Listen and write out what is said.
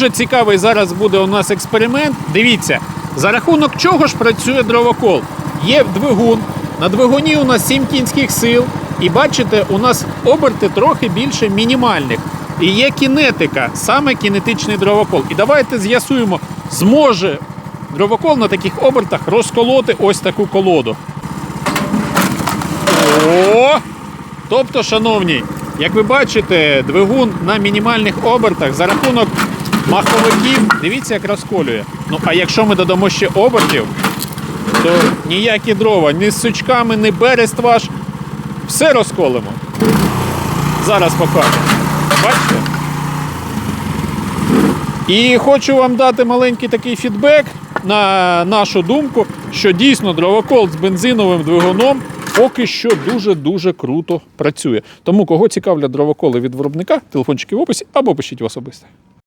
Дуже цікавий зараз буде у нас експеримент. Дивіться, за рахунок чого ж працює дровокол? Є двигун. На двигуні у нас 7 кінських сил. І бачите, у нас оберти трохи більше мінімальних. І є кінетика, саме кінетичний дровокол. І давайте з'ясуємо, зможе дровокол на таких обертах розколоти ось таку колоду. О! Тобто, шановні, як ви бачите, двигун на мінімальних обертах за рахунок маховиків, дивіться, як розколює. Ну, а якщо ми додамо ще обертів, то ніякі дрова, ні з сучками, ні берест ваш, все розколимо. Зараз покажу. Бачите? І хочу вам дати маленький такий фідбек на нашу думку, що дійсно дровокол з бензиновим двигуном поки що дуже-дуже круто працює. Тому кого цікавлять дровоколи від виробника, телефончики в описі або пишіть в особисте.